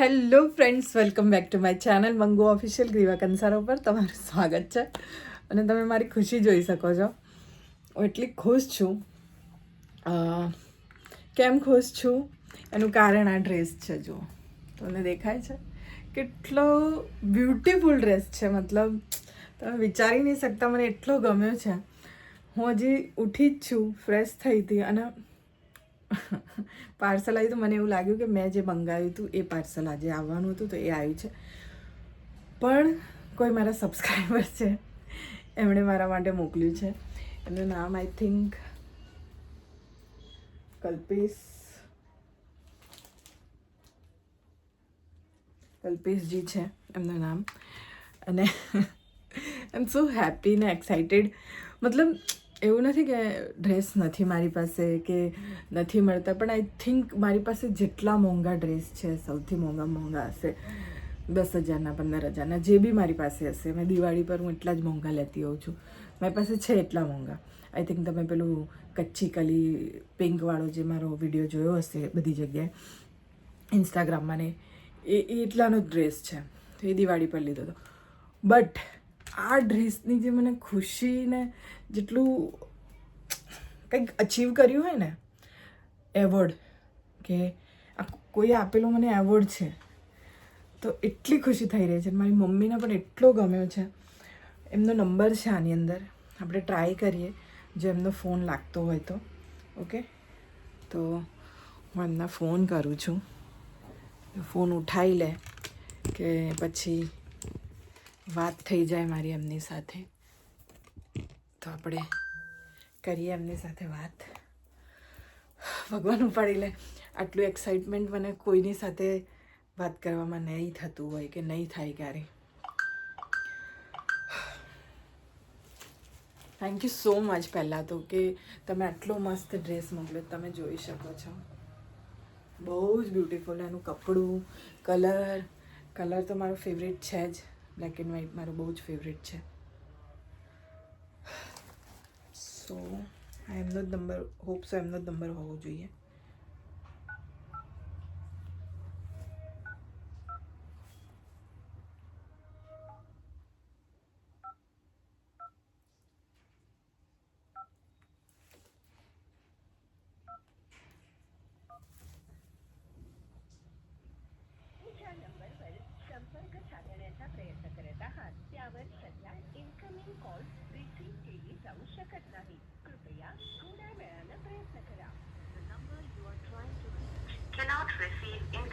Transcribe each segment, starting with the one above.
Hello friends, welcome back to my channel Mangu official Greeva કંસારો પર તમારું સ્વાગત છે. અને તમે મારી ખુશી જોઈ શકો છો. હું એટલી ખુશ છું. કેમ ખુશ છું? એનું કારણ આ ડ્રેસ છે, જુઓ. તમને દેખાય છે? કેટલો બ્યુટીફુલ ડ્રેસ છે, મતલબ તમે વિચારી નહીં શકતા, મને એટલો ગમ્યો છે. હું હજી ઉઠી જ છું, ફ્રેશ થઈ હતી અને પાર્સલ આવ્યું તો મને એવું લાગ્યું કે મેં જે મંગાવ્યું હતું એ પાર્સલ આજે આવવાનું હતું તો એ આવ્યું છે. પણ કોઈ મારા સબસ્ક્રાઈબર છે, એમણે મારા માટે મોકલ્યું છે. એમનું નામ આઈ થિંક કલ્પેશ કલ્પેશજી છે એમનું નામ. અને આઈ એમ સો હેપી ને એક્સાઇટેડ મતલબ એવું નથી કે ડ્રેસ નથી મારી પાસે કે નથી મળતા, પણ આઈ થિંક મારી પાસે જેટલા મોંઘા ડ્રેસ છે, સૌથી મોંઘા મોંઘા હશે, દસ હજારના, પંદર હજારના, જે બી મારી પાસે હશે. મેં દિવાળી પર હું એટલા જ મોંઘા લેતી હોઉં છું. મારી પાસે છે એટલા મોંઘા. આઈ થિંક તમે પેલું કચ્છી કલી પિંકવાળો જે મારો વીડિયો જોયો હશે બધી જગ્યાએ ઇન્સ્ટાગ્રામમાં ને, એ એટલાનો જ ડ્રેસ છે. તો એ દિવાળી પર લીધો હતો. બટ આ ડ્રેસની જે મને ખુશી ને જેટલું કંઈક અચીવ કર્યું હોય ને એવોર્ડ કે આ કોઈ આપેલો મને એવોર્ડ છે, તો એટલી ખુશી થઈ રહી છે. મારી મમ્મીને પણ એટલો ગમ્યો છે. એમનો નંબર છે આની અંદર. આપણે ટ્રાય કરીએ, જો એમનો ફોન લાગતો હોય તો. ઓકે તો હું એમના ફોન કરું છું. ફોન ઉઠાવી લે કે પછી વાત થઈ જાય મારી એમની સાથે. તો આપણે કરીએ એમની સાથે વાત. ભગવાન ઉપાડી લે. આટલું એક્સાઇટમેન્ટ મને કોઈની સાથે વાત કરવામાં નહીં થતું હોય કે નહીં થાય ક્યારે. થેન્ક યુ સો મચ પહેલાં તો કે તમે આટલો મસ્ત ડ્રેસ મોકલ્યો. તમે જોઈ શકો છો. બહુ જ બ્યુટિફુલ એનું કપડું કલર કલર તો મારો ફેવરેટ છે જ. બ્લેક એન્ડ વ્હાઈટ મારો બહુ જ ફેવરેટ છે. સો આ એમનો જ નંબર હોપ સો એમનો જ નંબર હોવો જોઈએ.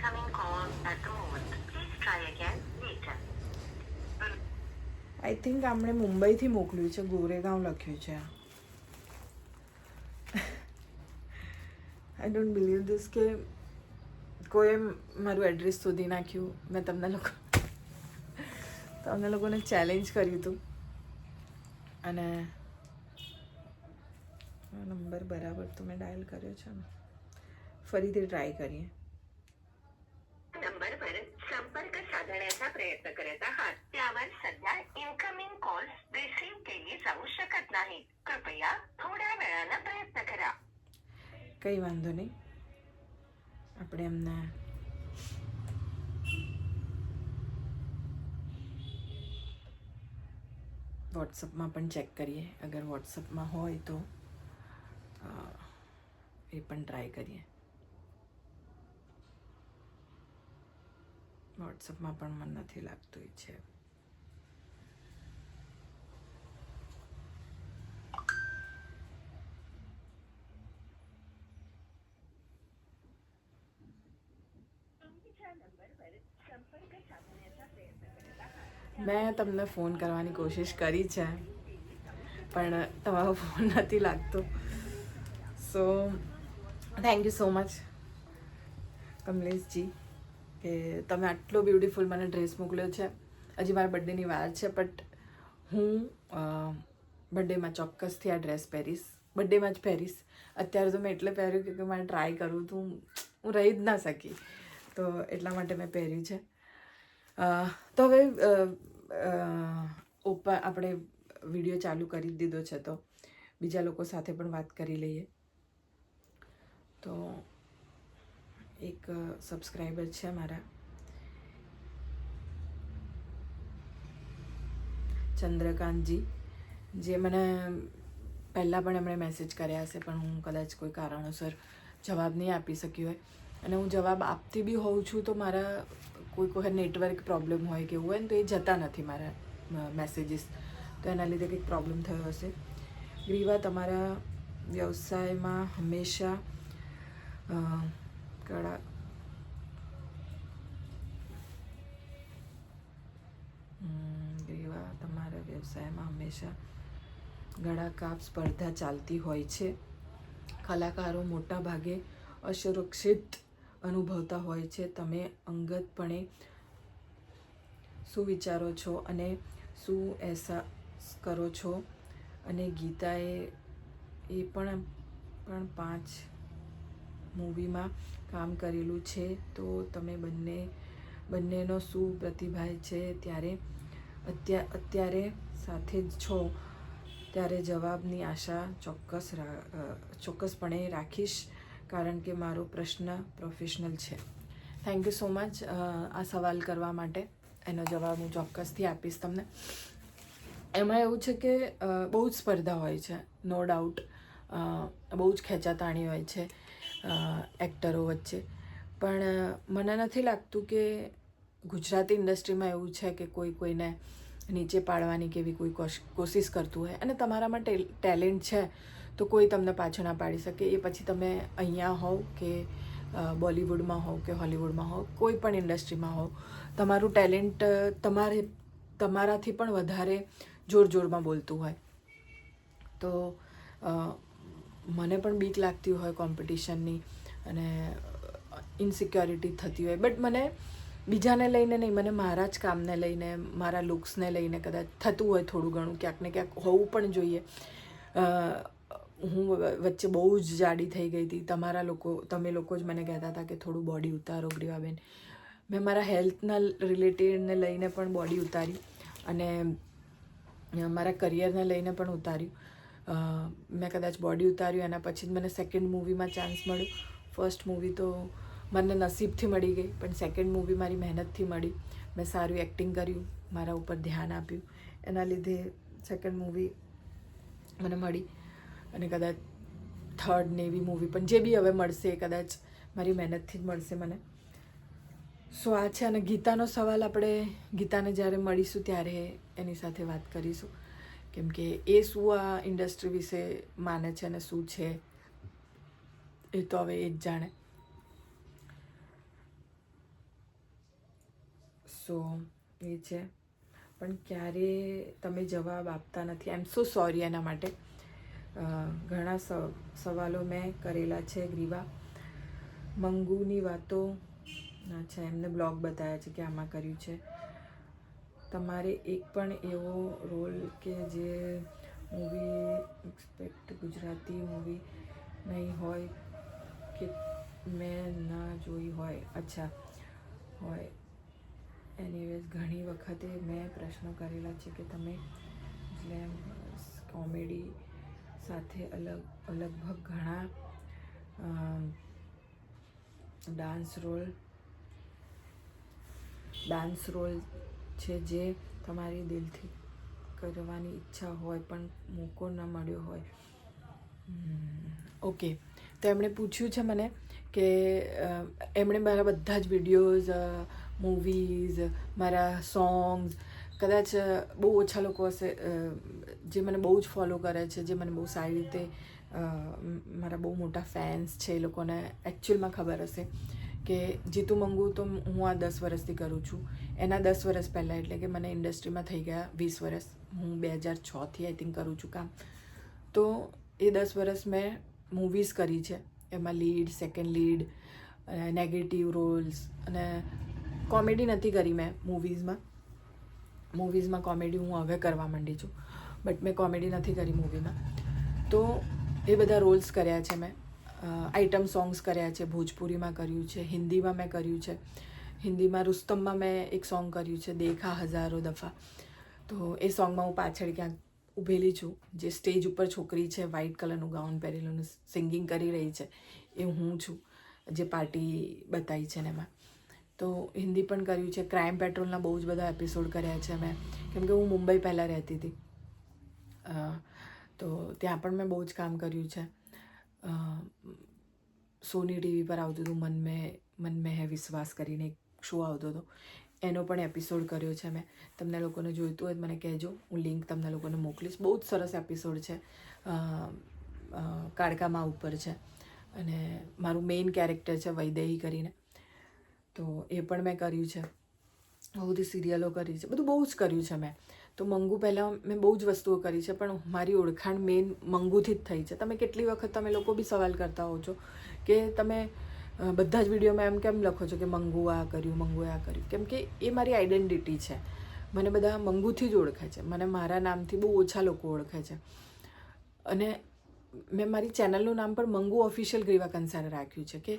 Incoming call at the moment. Please try again later. I think આપણે મુંબઈથી મોકલ્યું છે, ગોરેગાંવ લખ્યું છે. આઈ ડોન્ટ બિલીવ ધીસ કે કોઈએ મારું એડ્રેસ શોધી નાખ્યું. મેં તમને લોકો તમને લોકોને ચેલેન્જ કર્યું હતું. અને નંબર બરાબર તો મેં ડાયલ કર્યો છે. ને ફરીથી ટ્રાય કરીએ. प्रयत्न करत आहात त्यावर सध्या इन्कमिंग कॉल रिसीव्ह केली जाऊ शकत नाही कृपया थोड्या वेळानं प्रयत्न करा કંઈ વાંધો નહીં આપણે એમને વોટ્સઅપમાં પણ ચેક કરીએ અગર વોટ્સઅપમાં હોય તો અ, એ પણ ટ્રાય કરીએ વોટ્સઅપમાં પણ મને નથી લાગતું છે. મેં તમને ફોન કરવાની કોશિશ કરી છે, પણ તમારો ફોન નથી લાગતો. So thank you so much Kamleshji. કે તમે આટલો બ્યુટીફુલ મને ડ્રેસ મોકલ્યો છે. હજી મારા બર્થડેની વાર છે બટ હું બર્થડેમાં ચોક્કસથી આ ડ્રેસ પહેરીશ. બર્થડેમાં જ પહેરીશ. અત્યારે તો મેં એટલે પહેર્યું કે- મારે ટ્રાય કરવું તો હું રહી જ ના શકી. તો એટલા માટે મેં પહેર્યું છે. તો હવે ઓપન આપણે વીડિયો ચાલુ કરી દીધો છે તો બીજા લોકો સાથે પણ વાત કરી લઈએ. તો એક સબસ્ક્રાઈબર છે મારા. ચંદ્રકાંતજી, જે મને પહેલાં પણ એમણે મેસેજ કર્યા હશે, પણ હું કદાચ કોઈ કારણોસર જવાબ નહીં આપી શકી હોય. અને હું જવાબ આપતી બી હોઉં છું, તો મારા કોઈક વખત નેટવર્ક પ્રોબ્લેમ હોય કે એવું હોય ને, તો એ જતા નથી મારા મેસેજીસ તો એના લીધે કંઈક પ્રોબ્લેમ થયો હશે. ગ્રીવા, તમારા વ્યવસાયમાં હંમેશા કળા ગ્રીવા તમારા વ્યવસાયમાં હંમેશા ગળાકાપ સ્પર્ધા ચાલતી હોય છે. કલાકારો મોટા ભાગે અસુરક્ષિત અનુભવતા હોય છે. તમે અંગતપણે શું વિચારો છો અને શું અહેસાસ કરો છો? અને ગીતાએ એ પણ પણ પાંચ મૂવીમાં કામ કરેલું છે, તો તમે બંને, બંનેનો શું પ્રતિભા છે? ત્યારે અત્યા, અત્યારે સાથે જ છો. ત્યારે જવાબની આશા ચોક્કસ ચોક્કસપણે રાખીશ, કારણ કે મારો પ્રશ્ન પ્રોફેશનલ છે. થેન્ક યુ સો મચ આ સવાલ કરવા માટે. એનો જવાબ હું ચોક્કસથી આપીશ તમને. એમાં એવું છે કે બહુ જ સ્પર્ધા હોય છે નો ડાઉટ બહુ જ ખેંચાતાણી હોય છે. એક્ટરો વચ્ચે. પણ મને નથી લાગતું કે ગુજરાતી ઇન્ડસ્ટ્રીમાં એવું છે કે કોઈ કોઈને નીચે પાડવાની કે એવી કોઈ કોશ- કોશિશ કરતું હોય. અને તમારામાં ટેલ, ટેલેન્ટ છે, તો કોઈ તમને પાછળ ના પાડી શકે. એ પછી તમે અહીંયા હોવ કે બોલિવૂડમાં હોવ કે હોલિવૂડમાં હોવ, કોઈ પણ ઇન્ડસ્ટ્રીમાં હોવ, તમારું ટેલેન્ટ તમારે, તમારાથી પણ વધારે જોર જોરમાં બોલતું હોય. તો મને પણ બીક લાગતી હોય કોમ્પિટિશનની અને ઇનસિક્યોરિટી થતી હોય. બટ મને બીજાને લઈને નહીં, મને મારા જ કામને લઈને, મારા લુક્સને લઈને કદાચ થતું હોય થોડું ઘણું, ક્યાંક ને ક્યાંક હોવું પણ જોઈએ. હું વચ્ચે બહુ જ જાડી થઈ ગઈ હતી. તમારા લોકો, તમે લોકો જ મને કહેતા હતા કે થોડું બોડી ઉતારો, ગ્રીવાબેન. મેં મારા હેલ્થના રિલેટેડને લઈને પણ બોડી ઉતારી અને મારા કરિયરને લઈને પણ ઉતાર્યું. મેં કદાચ બોડી ઉતાર્યું, એના પછી જ મને સેકન્ડ મૂવીમાં ચાન્સ મળ્યો. ફર્સ્ટ મૂવી તો મને નસીબથી મળી ગઈ, પણ સેકન્ડ મૂવી મારી મહેનતથી મળી. મેં સારું એક્ટિંગ કર્યું, મારા ઉપર ધ્યાન આપ્યું. એના લીધે સેકન્ડ મૂવી મને મળી. અને કદાચ થર્ડ ને એવી મૂવી પણ જે બી હવે મળશે એ કદાચ મારી મહેનતથી જ મળશે મને. સો આ છે અને ગીતાનો સવાલ આપણે ગીતાને જ્યારે મળીશું ત્યારે એની સાથે વાત કરીશું. કેમ કે એ શું આ ઇન્ડસ્ટ્રી વિશે માને છે અને શું છે, એ તો હવે એ જ જાણે. સો એ છે. પણ ક્યારે તમે જવાબ આપતા નથી. આઈ એમ સો સોરી એના માટે. ઘણા સવાલો મેં કરેલા છે ગ્રીવા. મંગુની વાતો અચ્છા એમને બ્લોગ બતાવ્યા છે કે આમાં કર્યું છે. તમારે એક પણ એવો રોલ કે જે મૂવી એક્સપેક્ટ ગુજરાતી મૂવી નહીં હોય કે મેં ના જોઈ હોય. અચ્છા. હોય. એનીવેઝ ઘણી વખતે મેં પ્રશ્નો કરેલા છે કે તમે ગ્લેમ કોમેડી સાથે અલગ, લગભગ ઘણા ડાન્સ રોલ ડાન્સ રોલ છે જે તમારી દિલથી કરવાની ઈચ્છા હોય પણ મોકો ન મળ્યો હોય. ઓકે. તો એમણે પૂછ્યું છે મને કે એમણે મારા બધા જ વિડીયોઝ મૂવીઝ, મારા સોંગ્સ, કદાચ બહુ ઓછા લોકો હશે જે મને બહુ જ ફોલો કરે છે, જે મને બહુ સારી રીતે મારા બહુ મોટા ફેન્સ છે એ લોકોને એકચ્યુઅલમાં ખબર હશે. કે જીતુ મંગુ તો હું આ દસ વર્ષથી કરું છું. એના દસ વર્ષ પહેલાં એટલે કે મને ઇન્ડસ્ટ્રીમાં થઈ ગયા વીસ વર્ષ. હું બે હજાર છથી આઈ થિંક કરું છું કામ. તો એ દસ વર્ષ મેં મૂવીઝ કરી છે. એમાં lead second lead negative roles અને કોમેડી નથી કરી મેં મૂવીઝમાં મૂવીઝમાં કોમેડી હું હવે કરવા માંડી છું. બટ મેં કોમેડી નથી કરી મૂવીમાં તો એ બધા રોલ્સ કર્યા છે મેં. આઇટમ સોંગ્સ કર્યા છે, ભોજપુરીમાં કર્યું છે, હિન્દીમાં મેં કર્યું છે. હિન્દીમાં રુસ્તમમાં મેં એક સોંગ કર્યું છે, દેખા હજારો દફા. તો એ સોંગમાં હું પાછળ ક્યાંક ઊભેલી છું, જે સ્ટેજ ઉપર છોકરી છે વ્હાઇટ કલરનું ગાઉન પહેરેલું સિંગિંગ કરી રહી છે, એ હું છું, જે પાર્ટી બતાવી છે ને એમાં. તો હિન્દી પણ કર્યું છે, ક્રાઇમ પેટ્રોલના બહુ જ બધા એપિસોડ કર્યા છે મેં. કેમ કે હું મુંબઈ પહેલાં રહેતી હતી. તો ત્યાં પણ મેં બહુ જ કામ કર્યું છે. સોની ટીવી પર આવતું હતું મન મેં મન મેં હે વિશ્વાસ કરીને એક શો આવતો હતો. એનો પણ એપિસોડ કર્યો છે મેં. તમને લોકોને જોઈતું હોય મને કહેજો. હું લિંક તમને લોકોને મોકલીશ. બહુ જ સરસ એપિસોડ છે. કાળકામાં ઉપર છે. અને મારું મેઇન કેરેક્ટર છે વૈદેહી કરીને. તો એ પણ મેં કર્યું છે. બહુ બધી સિરિયલો કરી છે. બધું બહુ જ કર્યું છે મેં. તો મંગુ પહેલાં મેં બહુ જ વસ્તુઓ કરી છે, પણ મારી ઓળખાણ મેઇન મંગુથી જ થઈ છે. તમે કેટલી વખત તમે લોકો બી સવાલ કરતા હો છો કે તમે બધા જ વિડીયોમાં એમ કેમ લખો છો કે મંગુ આ કર્યું મંગુએ આ કર્યું? કેમ કે એ મારી આઈડેન્ટિટી છે. મને બધા મંગુથી જ ઓળખે છે. મને મારા નામથી બહુ ઓછા લોકો ઓળખે છે. અને મેં મારી ચેનલનું નામ પણ મંગુ ઓફિશિયલ ગ્રીવા કંસારે રાખ્યું છે કે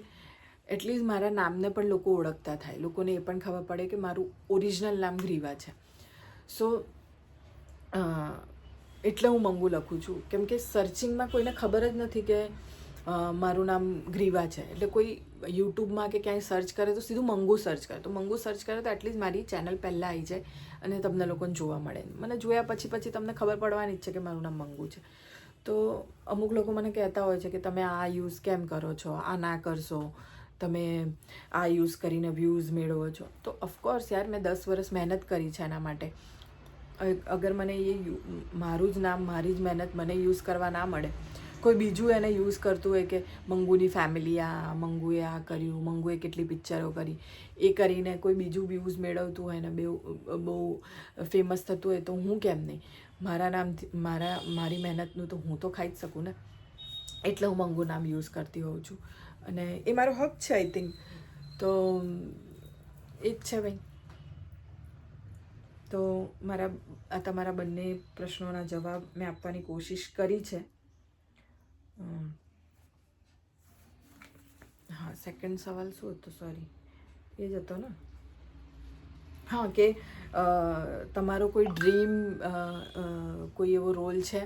એટલીસ્ટ મારા નામને પણ લોકો ઓળખતા થાય. લોકોને એ પણ ખબર પડે કે મારું ઓરિજિનલ નામ ગ્રીવા છે. સો એટલે હું મંગુ લખું છું. કેમ કે સર્ચિંગમાં કોઈને ખબર જ નથી કે મારું નામ ગ્રીવા છે. એટલે કોઈ યુટ્યુબમાં કે ક્યાંય સર્ચ કરે તો સીધું મંગુ સર્ચ કરે. તો મંગુ સર્ચ કરે તો એટલીસ્ટ મારી ચેનલ પહેલાં આવી જાય અને તમને લોકોને જોવા મળે. મને જોયા પછી પછી તમને ખબર પડવાની જ છે કે મારું નામ મંગુ છે. તો અમુક લોકો મને કહેતા હોય છે કે તમે આ યુઝ કેમ કરો છો? આ ના કરશો. તમે આ યુઝ કરીને વ્યૂઝ મેળવો છો. તો ઓફકોર્સ યાર, મેં દસ વર્ષ મહેનત કરી છે એના માટે. અગર મને એ મારું જ નામ, મારી જ મહેનત મને યુઝ કરવા ના મળે, કોઈ બીજું એને યુઝ કરતું હોય કે મંગુની ફેમિલી આ, મંગુએ આ કર્યું, મંગુએ કેટલી પિક્ચરો કરી, એ કરીને કોઈ બીજું વ્યૂઝ મેળવતું હોય ને બહુ બહુ ફેમસ થતું હોય તો હું કેમ નહીં? મારા નામથી, મારા, મારી મહેનતનું તો હું તો ખાઈ જ શકું ને? એટલે હું મંગુ નામ યુઝ કરતી હોઉં છું. અને એ મારો હક છે આઈ થિંક તો, એ જ છે ભાઈ. તો મારા, આ તમારા બંને પ્રશ્નોના જવાબ મેં આપવાની કોશિશ કરી છે. હા સેકન્ડ સવાલ શું હતો? સોરી એ જ હતો ને? હા, કે તમારો કોઈ ડ્રીમ કોઈ એવો રોલ છે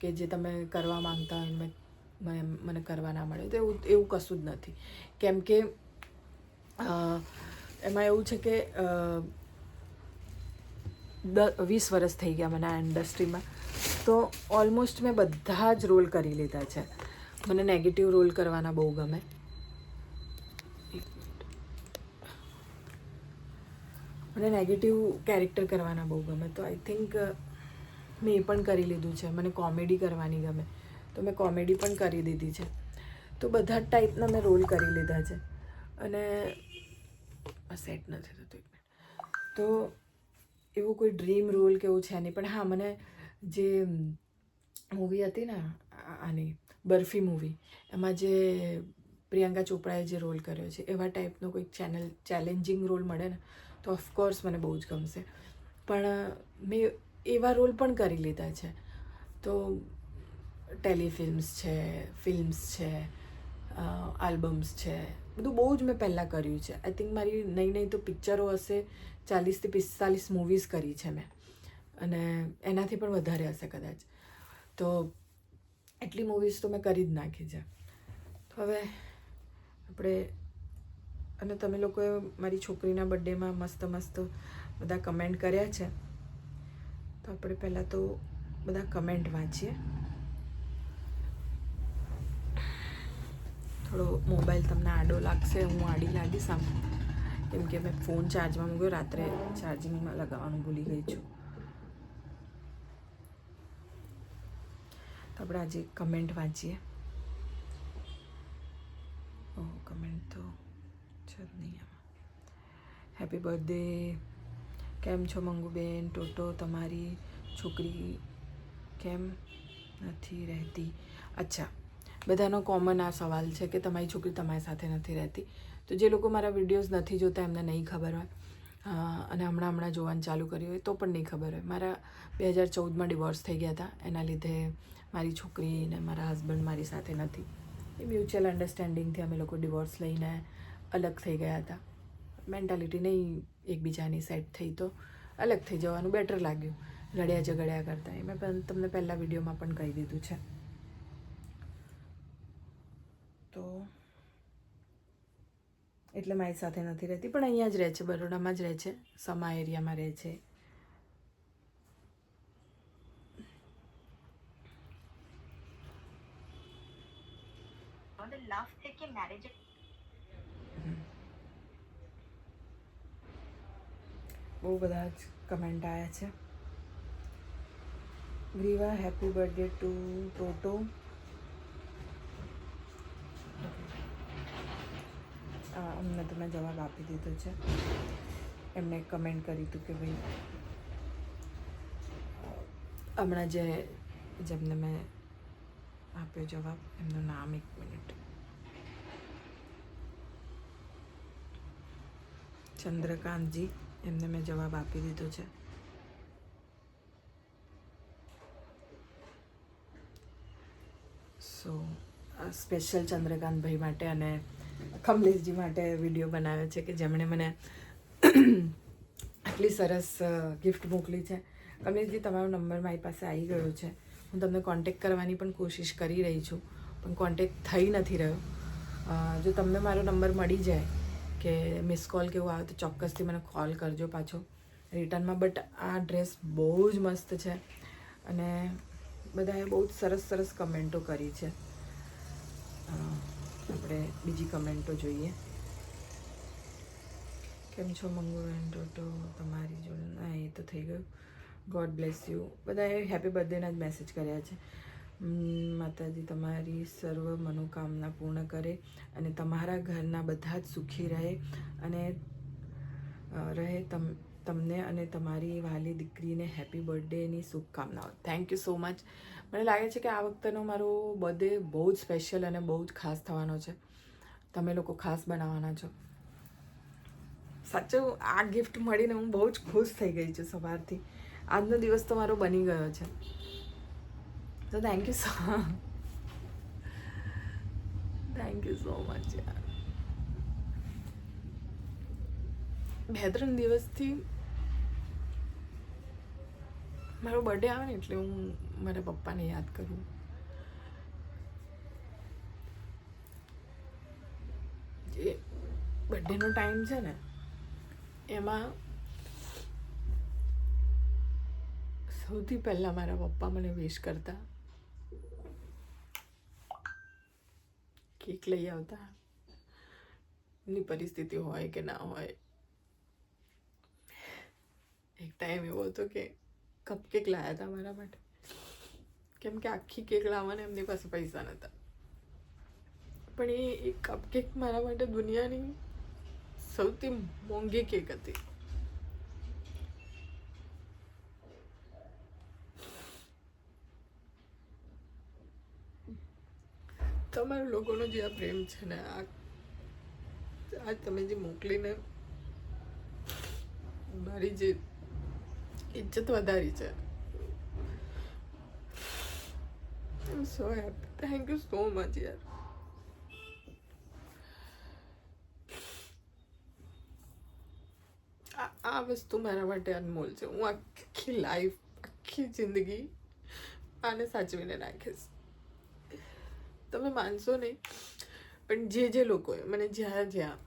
કે જે તમે કરવા માંગતા હોય મેં મને- કરવા ના મળે? તો એવું એવું કશું જ નથી. કેમ કે એમાં એવું છે કે દ વીસ વર્ષ થઈ ગયા મને આ ઇન્ડસ્ટ્રીમાં તો ઓલમોસ્ટ મેં બધા જ રોલ કરી લીધા છે. મને નેગેટિવ રોલ કરવાના બહુ ગમે. મને નેગેટિવ કેરેક્ટર કરવાના બહુ ગમે. તો આઈ થિંક મેં એ પણ કરી લીધું છે. મને કોમેડી કરવાની ગમે. તો મેં કોમેડી પણ કરી દીધી છે. તો બધા જ ટાઈપના મેં રોલ કરી લીધા છે. અને સેટ નથી થતું. એક મિનિટ તો એવું કોઈ ડ્રીમ રોલ કે એવું છે નહીં. પણ હા, મને જે મૂવી હતી ને આની, બર્ફી મૂવી એમાં જે પ્રિયંકા ચોપડાએ જે રોલ કર્યો છે, એવા ટાઈપનો કોઈક ચેનલ ચેલેન્જિંગ રોલ મળે ને, તો ઓફકોર્સ મને બહુ જ ગમશે. પણ, મેં એવા રોલ પણ કરી લીધા છે. તો ટેલિફિલ્મ્સ છે, ફિલ્મ્સ છે આલ્બમ્સ છે બધું બહુ જ મેં પહેલાં કર્યું છે. આઈ થિંક મારી નહીં નહીં તો પિક્ચરો હશે, ચાલીસથી પિસ્તાલીસ મૂવીઝ કરી છે મેં. અને એનાથી પણ વધારે હશે કદાચ. તો એટલી મૂવીઝ તો મેં કરી જ નાખી છે. તો હવે આપણે, અને તમે લોકોએ મારી છોકરીના બર્થડેમાં મસ્ત મસ્ત બધા કમેન્ટ કર્યા છે. તો આપણે પહેલાં તો બધા કમેન્ટ વાંચીએ. થોડો મોબાઈલ તમને આડો લાગશે, હું આડી લાગીશ આમ કેમ કે મેં ફોન ચાર્જમાં મૂક્યો, રાત્રે ચાર્જિંગમાં લગાવવાનું ભૂલી ગઈ છું. તો આપણે આજે કમેન્ટ વાંચીએ. ઓ કમેન્ટ તો છે જ નહીં આમાં. હેપી બર્થડે કેમ છો મંગુબેન ટોટો, તમારી છોકરી કેમ નથી રહેતી? અચ્છા બધાનો કોમન આ સવાલ છે કે તમારી છોકરી તમારી સાથે નથી રહેતી. તો જે લોકો મારા વિડીયોઝ નથી જોતા એમને નહીં ખબર હોય. અને હમણાં હમણાં જોવાનું ચાલુ કર્યું હોય તો પણ નહીં ખબર હોય. મારા બે હજાર ચૌદમાં ડિવોર્સ થઈ ગયા હતા. એના લીધે મારી છોકરી અને મારા હસબન્ડ મારી સાથે નથી. એ મ્યુચ્યુઅલ અન્ડરસ્ટેન્ડિંગથી અમે લોકો ડિવોર્સ લઈને અલગ થઈ ગયા હતા. મેન્ટાલિટી નહીં એકબીજાની સેટ થઈ તો અલગ થઈ જવાનું બેટર લાગ્યું. લડ્યા ઝઘડ્યા કરતાં. એ મેં તમને પહેલાં વિડીયોમાં પણ કહી દીધું છે. તો એટલે મારી સાથે નથી રહેતી. પણ અહીંયા જ રહે છે બરોડામાં જ રહે છે. સમા એરિયામાં રહે છે. બહુ બધા જ કમેન્ટ આવ્યા છે. ગ્રીવા હેપી બર્થડે ટુ ટોટો અમને તો મેં જવાબ આપી દીધો છે. એમણે કમેન્ટ કરી હતું કે ભાઈ, હમણાં જે, જેમને મેં આપ્યો જવાબ, એમનું નામ એક મિનિટ ચંદ્રકાંતજી, એમને મેં જવાબ આપી દીધો છે. સો સ્પેશિયલ ચંદ્રકાંતભાઈ માટે અને કમલેશજી માટે વીડિયો બનાવ્યો છે કે જેમણે મને આટલી સરસ ગિફ્ટ મોકલી છે. કમલેશજી, તમારો નંબર મારી પાસે આવી ગયો છે. હું તમને કોન્ટેક્ટ કરવાની પણ કોશિશ કરી રહી છું, પણ કોન્ટેક્ટ થઈ નથી રહ્યો. જો તમને મારો નંબર મળી જાય કે મિસ કોલ કેવું આવે તો ચોક્કસથી મને કોલ કરજો પાછો. રિટર્નમાં, બટ આ ડ્રેસ બહુ જ મસ્ત છે અને બધાએ બહુ જ સરસ સરસ કમેન્ટો કરી છે. આપણે બીજી કમેન્ટો જોઈએ. કેમ છો મંગુબેન ટોટો તમારી જોડે ના, એ તો થઈ ગયું. ગોડ બ્લેસ યુ બધાએ હેપી બર્થડેના જ મેસેજ કર્યા છે. માતાજી તમારી સર્વ મનોકામના પૂર્ણ કરે અને તમારા ઘરના બધા જ સુખી રહે અને રહે તમ તમને અને તમારી વાલી દીકરીને હેપી બર્થડેની શુભકામનાઓ. થેન્ક યુ સો મચ મને લાગે છે કે આ વખતેનો મારો બર્થડે બહુ જ સ્પેશિયલ અને બહુ જ ખાસ થવાનો છે. તમે લોકો ખાસ બનાવવાના છો. સાચું, આ ગિફ્ટ મળીને હું બહુ જ ખુશ થઈ ગઈ છું સવારથી. આજનો દિવસ તો મારો બની ગયો છે. તો thank you so thank you so much યાર. બે ત્રણ દિવસથી મારો બર્થડે આવે ને એટલે હું મારા પપ્પાને યાદ કરું. જે બર્થડેનો ટાઈમ છે ને, એમાં સૌથી પહેલાં મારા પપ્પા મને વિશ કરતા કેક લઈ આવતા. એની પરિસ્થિતિ હોય કે ના હોય. એક ટાઈમ એવો હતો કે કપકેક લાવ્યા હતા મારા માટે. કેમ કે આખી કેક લાવવાને એમની પાસે પૈસા નહોતા. પણ એ એક કપકેક મારા માટે દુનિયાની સૌથી મોંઘી કેક હતી. તમારા લોકોનો જે આ પ્રેમ છે ને, આ આ તમે જે મોકલીને મારી જે ઇજ્જત વધારી છે I'm so happy. Thank you so much યાર આ વસ્તુ મારા માટે અનમોલ છે હું આખી લાઈફ આખી જિંદગી આને સાચવીને રાખીશ તમે માનશો નહીં પણ જે જે લોકોએ મને જ્યાં જ્યાં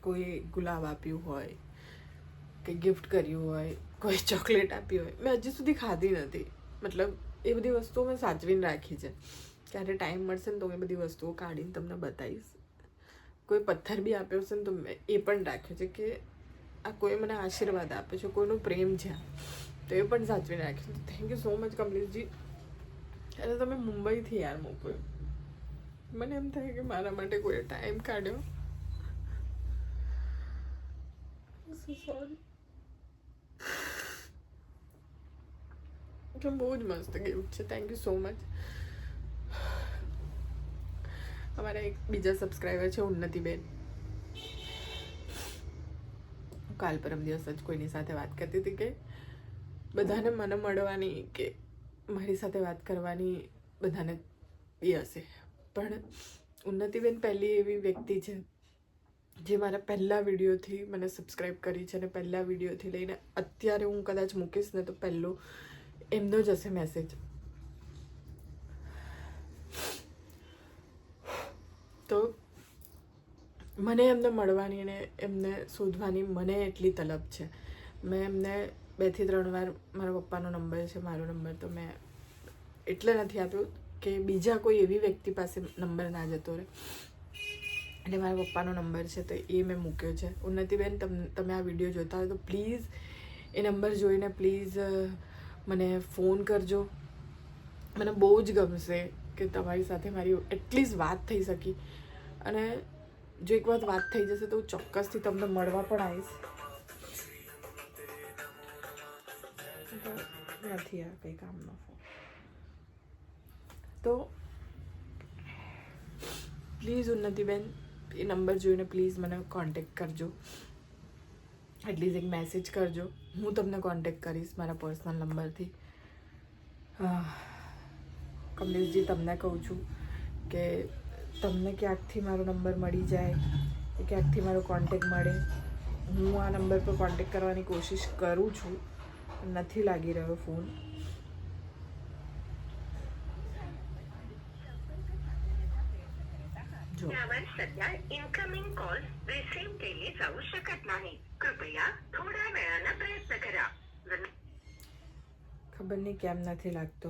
કોઈ ગુલાબ આપ્યું હોય કે ગિફ્ટ કર્યું હોય, કોઈ ચોકલેટ આપી હોય. મેં હજી સુધી ખાધી નથી. મતલબ, એ બધી વસ્તુઓ મેં સાચવીને રાખી છે. ક્યારે ટાઈમ મળશે ને તો મેં બધી વસ્તુઓ કાઢીને તમને બતાવીશ. કોઈ પથ્થર બી આપ્યો છે ને તો મેં એ પણ રાખ્યો છે કે આ કોઈ મને આશીર્વાદ આપ્યો છે, કોઈનો પ્રેમ છે. તો એ પણ સાચવીને રાખ્યું છે. થેન્ક યુ સો મચ કમલેશજી. અને તમે મુંબઈથી યાર મોકલ્યો મને એમ થાય કે મારા માટે કોઈ ટાઈમ કાઢ્યો. સોરી કે બહુ જ મસ્ત ગિફ્ટ છે થેન્ક યુ સો મચ અમારા એક બીજા સબસ્ક્રાઈબર છે ઉન્નતિબેન કાલ પરમ દિવસ જ કોઈની સાથે વાત કરતી હતી કે બધાને મને મળવાની કે મારી સાથે વાત કરવાની બધાને એ હશે. પણ ઉન્નતિબેન પહેલી એવી વ્યક્તિ છે, જે મારા પહેલા વિડીયોથી મને સબસ્ક્રાઈબ કરી છે અને પહેલા વિડીયોથી લઈને અત્યારે હું કદાચ મૂકીશ ને તો પહેલો એમનો જ હશે મેસેજ તો મને એમને મળવાની અને એમને શોધવાની મને એટલી તલબ છે. મેં એમને બેથી ત્રણ વાર મારા પપ્પાનો નંબર છે, મારો નંબર, તો મેં એટલે નથી આપ્યો કે બીજા કોઈ એવી વ્યક્તિ પાસે નંબર ના જતો રહે. એટલે મારા પપ્પાનો નંબર છે તો એ મેં મૂક્યો છે. ઉન્નતિબેન, તમ, તમે આ વીડિયો જોતા હોય તો પ્લીઝ એ નંબર જોઈને પ્લીઝ મને ફોન કરજો. મને બહુ જ ગમશે કે તમારી સાથે મારી એટલીસ્ટ વાત થઈ શકી. અને જો એક વાત વાત થઈ જશે તો હું ચોક્કસથી તમને મળવા પણ આવીશ. નથી આ કંઈ કામનો ફોન તો પ્લીઝ ઉન્નતિબેન, એ નંબર જોઈને પ્લીઝ મને કોન્ટેક્ટ કરજો. એટલીસ્ટ એક મેસેજ કરજો. હું તમને કોન્ટેક કરીશ મારા પર્સનલ નંબરથી કમલેશજી, તમને કહું છું કે તમને ક્યાંકથી મારો નંબર મળી જાય, કે ક્યાંકથી મારો કોન્ટેક મળે, હું આ નંબર પર કોન્ટેક કરવાની કોશિશ કરું છું. નથી લાગી રહ્યો ફોન જો त्यावर सध्या इनकमिंग कॉल रिसीव्ह केले जाऊ शकत नाही कृपया थोड्या वेळानं प्रयत्न करा जर ખબર નહીં કેમ નથી લાગતો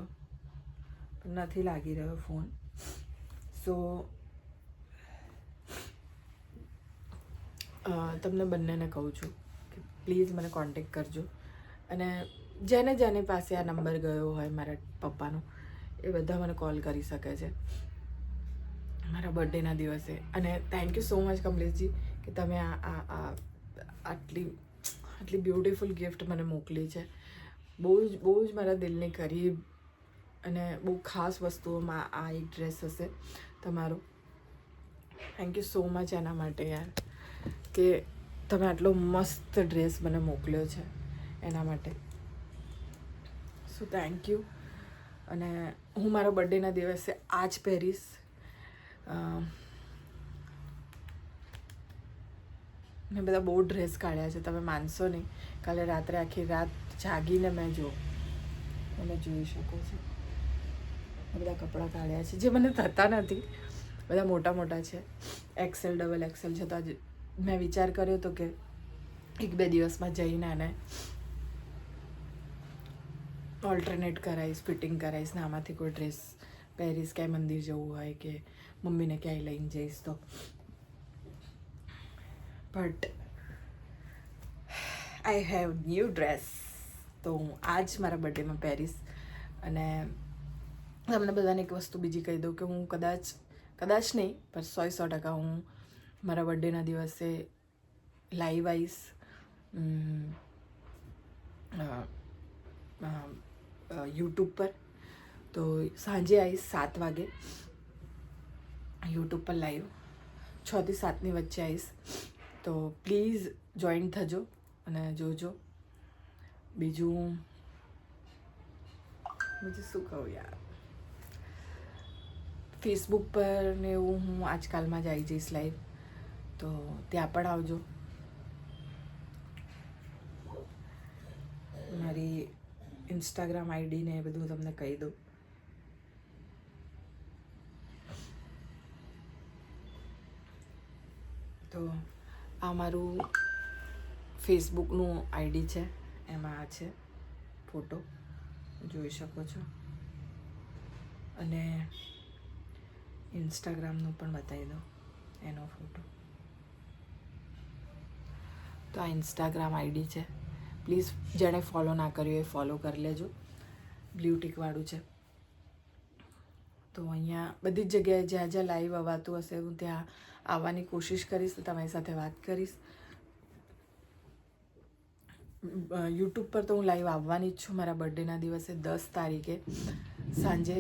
પણ નથી લાગી રહ્યો ફોન સો તમને બંનેને કહું છું કે પ્લીઝ મને કોન્ટેક કરજો અને જેને જેની પાસે આ નંબર ગયો હોય મારા પપ્પાનો એ બધા મને કોલ કરી શકે છે મારા બર્થડેના દિવસે. અને થેન્ક યુ સો મચ કમલેશજી, કે તમે આ આટલી આટલી બ્યુટિફુલ ગિફ્ટ મને મોકલી છે. બહુ જ બહુ જ મારા દિલની કરીબ અને બહુ ખાસ વસ્તુઓમાં આ એક ડ્રેસ હશે તમારો. થેન્ક યુ સો મચ એના માટે યાર, કે તમે આટલો મસ્ત ડ્રેસ મને મોકલ્યો છે એના માટે. સો થેન્ક યુ અને હું મારા બર્થડેના દિવસે આ જ પહેરીશ. મેં બધા બહુ ડ્રેસ કાઢ્યા છે, તમે માનશો નહીં. કાલે રાત્રે આખી રાત જાગીને મેં જો, તમે જોઈ શકો છો. બધા કપડાં કાઢ્યા છે, જે મને થતા નથી. બધા મોટા મોટા છે. એક્સેલ ડબલ એક્સેલ છે. તો મેં વિચાર કર્યો હતો કે એક બે દિવસમાં જઈને આને ઓલ્ટરનેટ કરાવીશ ફિટિંગ કરાવીશ ને આમાંથી કોઈ ડ્રેસ પહેરીશ, ક્યાંય મંદિર જવું હોય કે મમ્મીને ક્યાંય લઈને જઈશ તો. But I have new dress તો હું આજ મારા બર્થડેમાં પહેરીશ. અને તમને બધાને એક વસ્તુ બીજી કહી દઉં કે હું કદાચ કદાચ નહીં, પણ સો સો ટકા હું મારા બર્થડેના દિવસે લાઈવ આવીશ. યુટ્યુબ પર. તો સાંજે આવીશ સાત વાગે. યુટ્યુબ પર લાઈવ. છથી સાતની વચ્ચે આવીશ. તો પ્લીઝ જોઈન થજો અને જોજો. બીજું બીજું શું કહું યાર? ફેસબુક પર ને એવું હું આજકાલમાં જ આવી જઈશ લાઈવ. તો ત્યાં પણ આવજો. મારી ઇન્સ્ટાગ્રામ આઈડી ને એ બધું તમને કહી દઉં. તો આ મારું ફેસબુકનું આઈડી છે. એમાં આ છે ફોટો. જોઈ શકો છો. અને ઇન્સ્ટાગ્રામનું પણ બતાવી દો એનો ફોટો. તો આ ઇન્સ્ટાગ્રામ આઈડી છે. પ્લીઝ જેણે ફોલો ના કર્યું એ ફોલો કરી લેજો. બ્લુ ટિકવાળું છે. તો અહીંયા બધી જ જગ્યાએ જ્યાં જ્યાં લાઈવ અવાતું હશે હું ત્યાં આવવાની કોશિશ કરીશ તમારી સાથે વાત કરીશ. યુટ્યુબ પર તો હું લાઈવ આવવાની જ છું. મારા બર્થડેના દિવસે દસ તારીખે સાંજે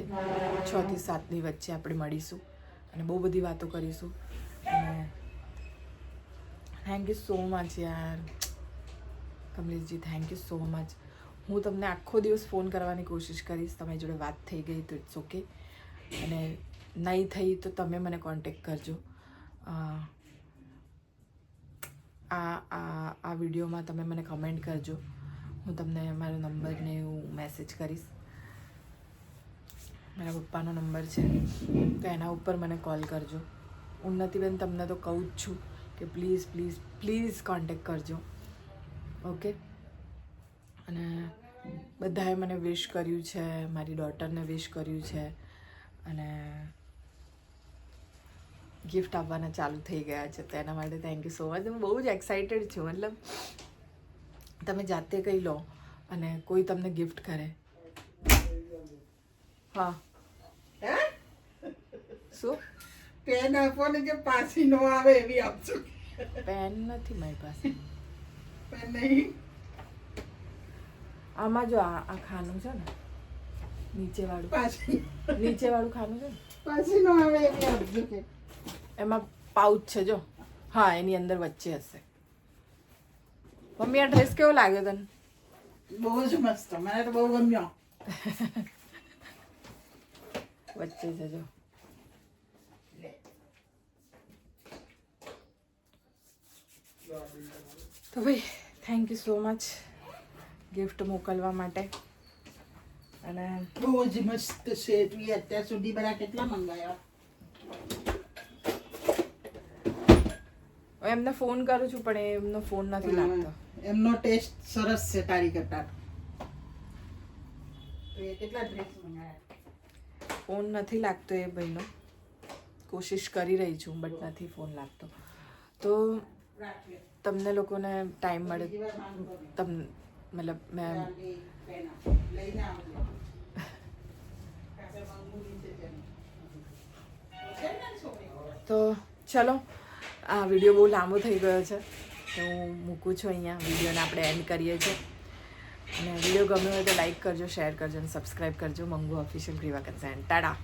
છથી સાતની વચ્ચે આપણે મળીશું અને બહુ બધી વાતો કરીશું. અને થેન્ક યુ સો મચ યાર. કમલેશજી થેન્ક યુ સો મચ હું તમને આખો દિવસ ફોન કરવાની કોશિશ કરીશ. તમારી જોડે વાત થઈ ગઈ તો ઇટ્સ ઓકે અને નહીં થઈ તો તમે મને કોન્ટેક કરજો. આ આ આ વિડીયોમાં તમે મને કમેન્ટ કરજો. હું તમને મારો નંબર ને એવું મેસેજ કરીશ. મારા પપ્પાનો નંબર છે. તો એના ઉપર મને કોલ કરજો. ઉન્નતિબેન, તમને તો કહું જ છું કે પ્લીઝ પ્લીઝ પ્લીઝ કોન્ટેક કરજો. ઓકે અને બધાએ મને વિશ કર્યું છે, મારી ડોટરને વિશ કર્યું છે. અને ગિફ્ટ આપવાના ચાલુ થઈ ગયા છે તો એના માટે થેન્ક યુ સો મચ હું બહુ જ એક્સાઇટેડ છું મતલબ તમે જાતે કહી લો અને કોઈ તમને ગિફ્ટ કરે. હા. શું? પેન આપો ને કે પાછી નો આવે એવી આપજો પેન નથી મારી પાસે. પેન નહીં? આમાં જો આ આ ખાનું છે ને નીચે વાળું પાછી. નીચે વાળું ખાનું છે ને. પાછી નો આવે એવી આપજો કે. એમાં પાઉચ છે જો. હા એની અંદર વચ્ચે હશે. મમ્મી આ ડ્રેસ કેવો લાગ્યો તને? બહુ જ મસ્ત. મને તો બહુ ગમ્યો. વચ્ચે છે જો. તો ભાઈ thank you so much gift મોકલવા માટે. અને બહુ જ મસ્ત છે. તું અત્યાર સુધી બધા કેટલા મંગાયા? એમને ફોન કરું છું પણ એમનો ફોન નથી લાગતો. એમનો ટેસ્ટ સરસ છે તારી કરતા. કેટલા ડ્રેસ ફોન નથી લાગતો એ ભાઈનો. કોશિશ કરી રહી છું બટ નથી ફોન લાગતો. તો તમને લોકોને ટાઈમ મળે. તમ. મતલબ મેં? તો ચલો આ વીડિયો બહુ લાંબો થઈ ગયો છે, તો હું મૂકું છું અહીંયા વિડીયોને આપણે એન્ડ કરીએ છીએ. અને વીડિયો ગમ્યો હોય તો લાઈક કરજો શેર કરજો અને સબસ્ક્રાઈબ કરજો. મંગુ ઓફિશિયલ ગ્રીવા કન્સેન્ટ ટાટા